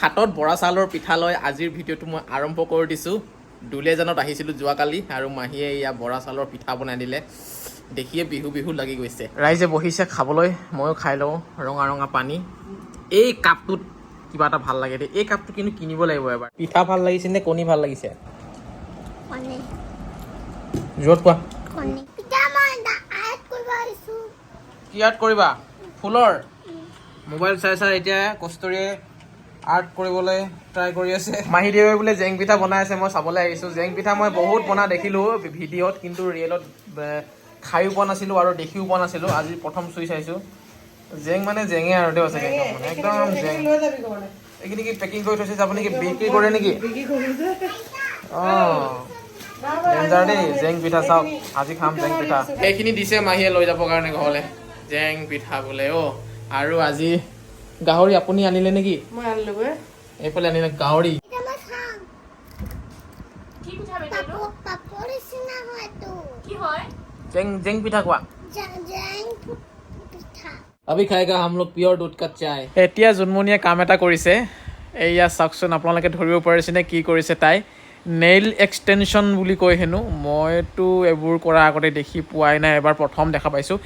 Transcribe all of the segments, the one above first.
হাতত বৰা চাউলৰ পিঠা লৈ আজিৰ ভিডিঅ'টো মই আৰম্ভ কৰি দিছোঁ। দুলীয়াজানত আহিছিলোঁ যোৱাকালি আৰু মাহীয়ে এয়া বৰা চাউলৰ পিঠা বনাই দিলে। দেখিয়ে বিহু বিহু লাগি গৈছে। ৰাইজে বহিছে খাবলৈ ময়ো খাই লওঁ ৰঙা ৰঙা পানী। এই কাপটোত কিবা এটা ভাল লাগে দেই। এই কাপটো কিন্তু কিনিব লাগিব এবাৰ। পিঠা ভাল লাগিছে নে কণী ভাল লাগিছে? জোৰত কোৱা। কি আৰ্ট কৰিবা? ফুলৰ? মোবাইল চাই চাই এতিয়া কষ্টৰিয়ে আৰ্ট কৰিবলৈ ট্ৰাই কৰি আছে। মাহীদেৱে বোলে জেং পিঠা বনাই আছে মই চাবলৈ আহিছোঁ। জেং পিঠা মই বহুত বনা দেখিলোঁ ভিডিঅ'ত কিন্তু ৰিয়েলত খায়ো পোৱা নাছিলোঁ আৰু দেখিও পোৱা নাছিলোঁ। আজি প্ৰথম চুই চাইছোঁ। জেং মানে জেঙে আৰু দেই আছে একদম জেং। এইখিনি কি পেকিং কৰি থৈছে আপুনি কি বিক্ৰী কৰে নেকি? অঁ। ডেঞ্জাৰ দেই জেং পিঠা চাওক। আজি খাম জেং পিঠা। এইখিনি দিছে মাহীয়ে লৈ যাবৰ কাৰণে ঘৰলৈ। জেং পিঠা বোলে অ' আৰু আজি গাহৰি আপুনি আনিলে নেকি? মই এইফালে আনিলে গাহৰি। জেং পিঠা খোৱা। আমি খাই গা হাম লোক পিয়ৰ দুধ কাট চাই। এতিয়া জোনমণিয়ে কাম এটা কৰিছে। এইয়া চাওকচোন আপোনালোকে ধৰিব পাৰিছেনে কি কৰিছে তাই। নেইল এক্সটেনশ্যন বুলি কয় হেনো। মইতো এইবোৰ কৰাৰ আগতে দেখি পোৱাই নাই। এবাৰ প্ৰথম দেখা পাইছোঁ।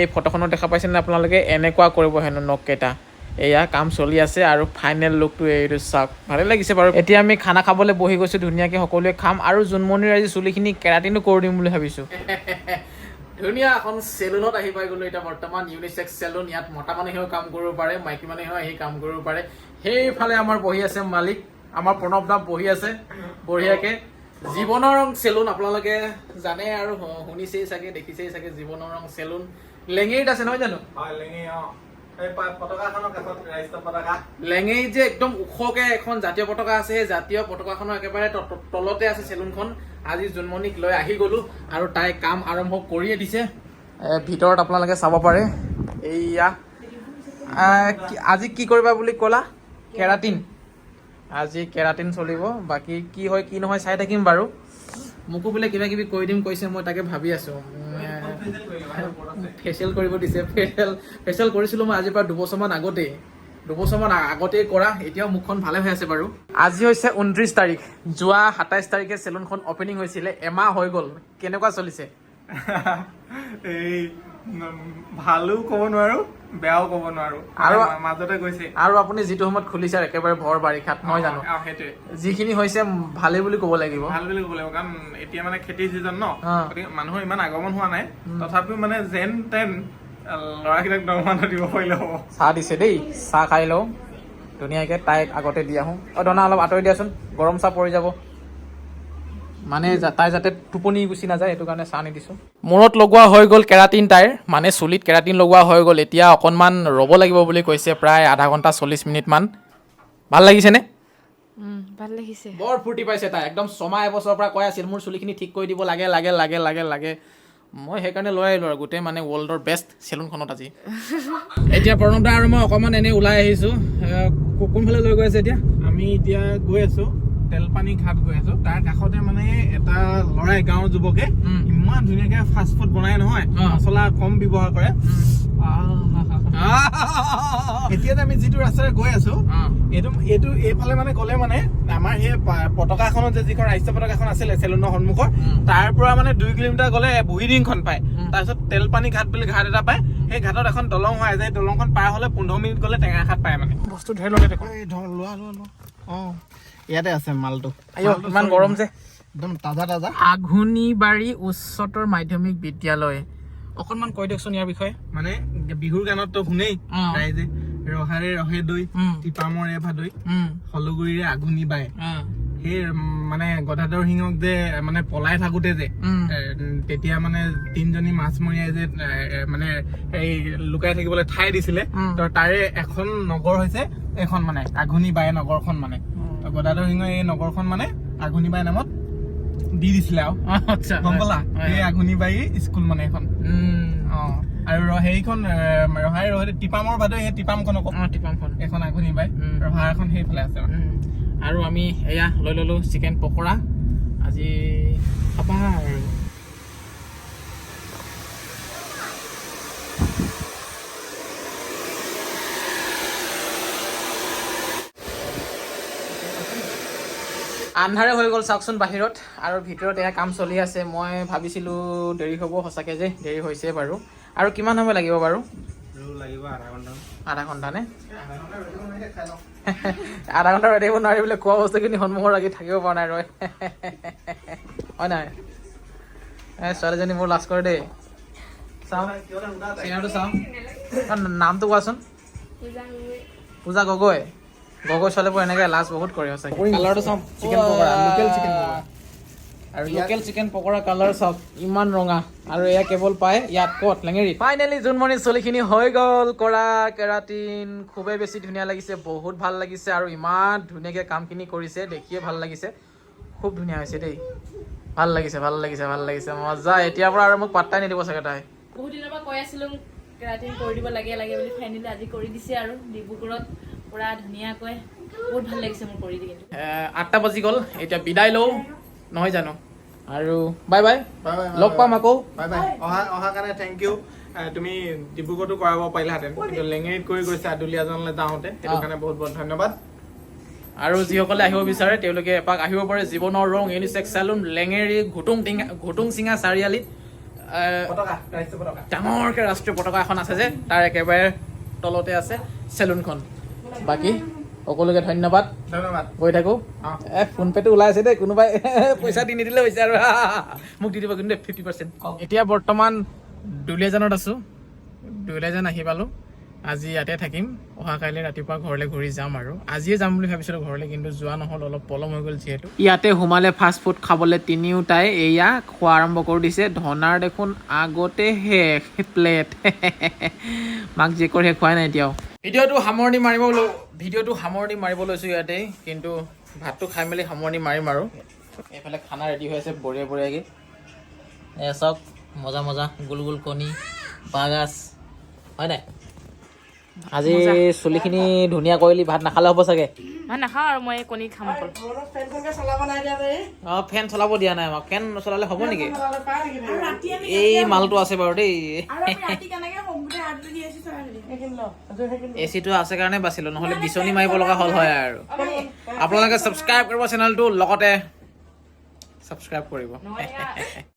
এই ফটোখনত দেখা পাইছেনে আপোনালোকে? এনেকুৱা কৰিব হেনো নখকেইটা এয়া কাম চলি আছে আৰু ফাইনেল লুকটো এইটো চাওক। ভালে লাগিছে বাৰু। এতিয়া আমি খানা খাবলৈ বহি গৈছোঁ ধুনীয়াকৈ সকলোৱে খাম আৰু জোনমণিৰ আজি চুলিখিনি কেৰাটিনো কৰি দিম বুলি ভাবিছোঁ। ধুনীয়া এখন চেলুনত আহি পাই গ'লো এতিয়া বৰ্তমান ইউনিচেক্স চেলুন ইয়াত মতা মানুহেও কাম কৰিব পাৰে মাইকী মানুহেও আহি কাম কৰিব পাৰে। সেইফালে আমাৰ বহি আছে মালিক আমাৰ প্ৰণৱ দা বহি আছে বঢ়িয়াকে। জীৱনৰ ৰং চেলুন আপোনালোকে জানে আৰু শুনিছেই চাগে দেখিছেই চাগে জীৱনৰ ৰং চেলুন। লেঙেৰিত আছে নহয় জানো? লেঙি অ এই পা- পতাকাখনৰ কাষত ৰাষ্ট্ৰীয় পতাকা। লেঙেৰিত যে একদম ওখকে এখন জাতীয় পতাকা আছে সেই জাতীয় পতাকাখনৰ একেবাৰে তলতে আছে চেলুনখন। আজি জোনমণিক লৈ আহি গ'লো আৰু তাই কাম আৰম্ভ কৰিয়ে দিছে। ভিতৰত আপোনালোকে চাব পাৰে। এইয়া আজি কি কৰিবা বুলি ক'লা? কেৰাটিন। আজি কেৰাটিন চলিব। বাকী কি হয় কি নহয় চাই থাকিম বাৰু। মোকো বোলে কিবা কিবি কৰি দিম কৈছে মই তাকে ভাবি আছোঁ। ফেচিয়েল কৰিব দিছে ফেচিয়েল ফেচিয়েল কৰিছিলোঁ মই আজিৰ পৰা দুবছৰমান আগতেই। দুবছৰমান আগতেই কৰা এতিয়াও মুখখন ভালে হৈ আছে বাৰু। আজি হৈছে ঊনত্ৰিছ তাৰিখ। যোৱা সাতাইছ তাৰিখে চেলুনখন অপেনিং হৈছিলে এমাহ হৈ গ'ল। কেনেকুৱা চলিছে? এই ভালো ক'ব নোৱাৰো বেয়াও ক'ব নোৱাৰো। আৰু- মাজতে গৈছে আৰু আপুনি যিটো সময়ত খুলিছে একেবাৰে ভৰ বাৰিষাত নহয় জানো? সেইটোৱে। যিখিনি হৈছে ভালেই বুলি ক'ব লাগিব। ভাল বুলি ক'ব লাগিব কাৰণ এতিয়া মানে খেতিৰ চিজন ন। গতিকে মানুহৰ ইমান আগমন হোৱা নাই। তথাপিও মানে যেন তেন ল'ৰাকেইটাক দৰমহা দিব পাৰিলে হ'ব। চাহ দিছে দেই চাহ খাই লওঁ। ধুনীয়াকৈ তাইক আগতে দি আহোঁ। অঁ ধনা অলপ আঁতৰি দিয়াচোন গৰম চাহ পৰি যাব। মানে তাই যাতে টোপনি গুচি নাযায় সেইটো কাৰণে চাহ নিদিছোঁ মূৰত লগোৱা হৈ গ'ল কেৰাটিন তাইৰ মানে চুলিত কেৰাটিন লগোৱা হৈ গ'ল। এতিয়া অকণমান ৰ'ব লাগিব বুলি কৈছে প্ৰায় আধা ঘণ্টা চল্লিছ মিনিটমান। ভাল লাগিছেনে? ভাল লাগিছে। বৰ ফূৰ্তি পাইছে তাই। একদম ছমাহ এবছৰৰ পৰা কৈ আছিল মোৰ চুলিখিনি ঠিক কৰি দিব লাগে লাগে লাগে লাগে লাগে। মই সেইকাৰণে লৈ আহিলোঁ আৰু গোটেই মানে ৱৰ্ল্ডৰ বেষ্ট চেলুনখনত আজি। এতিয়া প্ৰণৱ দা আৰু মই অকণমান এনেই ওলাই আহিছোঁ। কোনফালে লৈ গৈ আছে এতিয়া? আমি এতিয়া গৈ আছো। তেলপানী ঘাট গৈ আছো। তাৰ কাষতে মানে এটা ল'ৰাই গাঁৱৰ যুৱকে। ইমান ধুনীয়াকে ফাষ্ট ফুড বনাই নহয় অ। মছলা কম ব্যৱহাৰ কৰে। এতিয়া আমি যিটো ৰাস্তাৰে গৈ আছো এইটো এইটো এইফালে মানে গ'লে মানে আমাৰ সেই পতাকাখনত যে যিখন ৰাষ্ট্ৰীয় পতাকাখন আছিলে চেলুনৰ সন্মুখৰ। তাৰ পৰা মানে দুই কিলোমিটাৰ গ'লে বুঢ়ীডিংখন পায়। তাৰপিছত তেলপানী ঘাট বুলি ঘাট এটা পায়। সেই ঘাটত এখন দলং হয় যে দলংখন পাৰ হ'লে পোন্ধৰ মিনিট গ'লে টেঙাখাত পায় মানে। বস্তু ধৰি ল'লে দেখোন। লোৱা লোৱা লোৱা। অঁ। ইয়াতে আছে মালটো। ইমান গৰম যে। একদম তাজা তাজা। আঘোণীবাৰী উচ্চতৰ মাধ্যমিক বিদ্যালয়। অকণমান কৈ দিয়কচোন ইয়াৰ বিষয়ে। মানে বিহুৰ গানততো শুনেই। ৰাইজে ৰহাৰে ৰহে দৈ। টিপামৰে ভাদৈ উম, হলগুৰিৰে আঘোণী বাই সেই মানে গদাধৰ সিংহক যে মানে পলাই থাকোতে যে তেতিয়া মানে তিনজনী মাছমৰীয়াই যে মানে এই লুকাই থাকিবলৈ ঠাই দিছিলে তাৰে এখন নগৰ হৈছে এখন মানে আঘোণী বাই নগৰখন মানে। গদাধৰ সিংহই এই নগৰখন মানে আঘোণী বাই নামত দি দিছিলে আৰু। আচ্ছা গম পালা? হয়, এই হয়। আঘোণী বাই স্কুল মানে অ আৰু হেৰিখন এ, ৰহাই ৰহে টিপামৰ ভাদৈ সেই টিপামখন আকৌ। অঁ, টিপামখন। এখন আঘোণী বাই উম। ৰহা এখন সেইফালে আছে মানে। আৰু আমি এয়া লৈ ল'লোঁ চিকেন পকৰা। আজি খাবা আৰু। আন্ধাৰে হৈ গ'ল চাওকচোন বাহিৰত। আৰু ভিতৰত এয়া কাম চলি আছে। মই ভাবিছিলোঁ দেৰি হ'ব সঁচাকৈ যে দেৰি হৈছে বাৰু। আৰু কিমান সময় লাগিব বাৰু? লাগিব আধা ঘণ্টা আধা ঘণ্টা নে? আধা ঘণ্টা ৰৈ থাকিব নোৱাৰি বোলে খোৱা বস্তুখিনি সন্মুখত ৰাখি থাকিব পৰা নাই ৰৈ হয় নাই? এই ছোৱালীজনী মোৰ লাজ কৰে দেই। চাওঁ। চিনাৰটো চাওঁ। নামটো কোৱাচোন। পূজা গগৈ। গগৈ ছোৱালীবোৰ এনেকৈ লাজ বহুত কৰে সঁচাকৈ কালাৰটো চাওঁ chicken pakora, local chicken pakora. আৰু লোকেল চিকেন পকৰা কালাৰ চাওক ইমান ৰঙা। আৰু এয়া কেৱল পায় ইয়াত ক'ত? লেঙেৰিত। ফাইনেলি জোনমণি চলিখিনি হৈ গ'ল। কৰা কেৰাটিন খুবেই বেছি ধুনীয়া লাগিছে বহুত ভাল লাগিছে আৰু ইমান ধুনীয়াকৈ কামখিনি কৰিছে দেখিয়ে ভাল লাগিছে। খুব ধুনীয়া হৈছে দেই। ভাল লাগিছে ভাল লাগিছে ভাল লাগিছে মজা। এতিয়াৰ পৰা আৰু মোক পাত্তাই নিদিব চাগে তাই। বহুত দিনৰ পৰা কৈ আছিলোঁ কেৰাটিন কৰি দিব লাগে লাগে বুলি। ফাইনেলি আজি কৰি দিছে আৰু ডিব্ৰুগড়ত। পূৰা ধুনীয়াকৈ বহুত ভালো লাগিছে মোৰ কৰি কিন্তু। আঠটা বাজি গ'ল এতিয়া বিদায় লওঁ নহয় জানো? আৰু বাই বাই লগ পাম আকৌ। বাই বাই অহা অহা কাৰণে থেংক ইউ তুমি ডিব্ৰুগড়তো কৰাব পাৰিলাহেঁতেন। কিন্তু লেঙেৰিত কৰি গৈছা দুলীয়াজনলৈ যাওঁতে সেইটো। কাৰণে বহুত বহুত ধন্যবাদ। আৰু যিসকলে আহিব বিচাৰে তেওঁলোকে এপাক আহিব পাৰে জীৱনৰ ৰং ইউনিচেক্স চেলুন লেঙেৰী ঘুটুং টিঙা ঘুটুং চিঙা চাৰিআলিত। ডাঙৰকৈ ৰাষ্ট্ৰীয় পতাকা এখন আছে যে তাৰ একেবাৰে তলতে আছে চেলুনখন। বাকী সকলোকে ধন্যবাদ। ধন্যবাদ। গৈ থাকোঁ। এ ফোনপে'টো ওলাই আছে দেই কোনোবাই পইচা দি নিদিলে হৈছে আৰু। মোক দি দিব কিন্তু ফিফটি পাৰ্চেণ্ট এতিয়া বৰ্তমান দুলীয়াজানত আছোঁ। দুলীয়াজান আহি পালোঁ। আজি ইয়াতে থাকিম। অহা কাইলৈ ৰাতিপুৱা ঘৰলৈ ঘূৰি যাম আৰু। আজিয়ে যাম বুলি ভাবিছিলোঁ ঘৰলৈ কিন্তু যোৱা নহ'ল অলপ পলম হৈ গ'ল যিহেতু। ইয়াতে সোমালে ফাষ্ট ফুড খাবলৈ তিনিওটাই এয়া খোৱা আৰম্ভ কৰি দিছে। ধনাৰ দেখোন আগতে শেষ প্লেট মাক জীয়েকৰ শেষ খোৱাই নাই এতিয়াও। ভিডিঅ'টো সামৰণি মাৰিব ল- ভিডিঅ'টো সামৰণি মাৰিব লৈছোঁ ইয়াতে কিন্তু ভাতটো খাই মেলি সামৰণি মাৰিম আৰু। এইফালে খানা ৰেডি হৈ আছে বঢ়িয়া বঢ়িয়াকৈ এ চাওক মজা মজা গোল গোল কণী বাঁহগাজ হয় নাই? আজি চুলিখিনি ধুনীয়া কৰিলি ভাত নাখালে হ'ব চাগে? মই নাখাওঁ আৰু মই এই কণী খাম অকল। অঁ ফেন চলাব দিয়া নাই আমাক। ফেন নচলালে হ'ব নেকি? এই মালটো আছে বাৰু দেই। এ চিটো আছে কাৰণে বাচিলোঁ নহ'লে বিচনী মাৰিব লগা হ'ল হয় আৰু। আপোনালোকে ছাবস্ক্ৰাইব কৰিব চেনেলটো লগতে ছাবস্ক্ৰাইব কৰিব।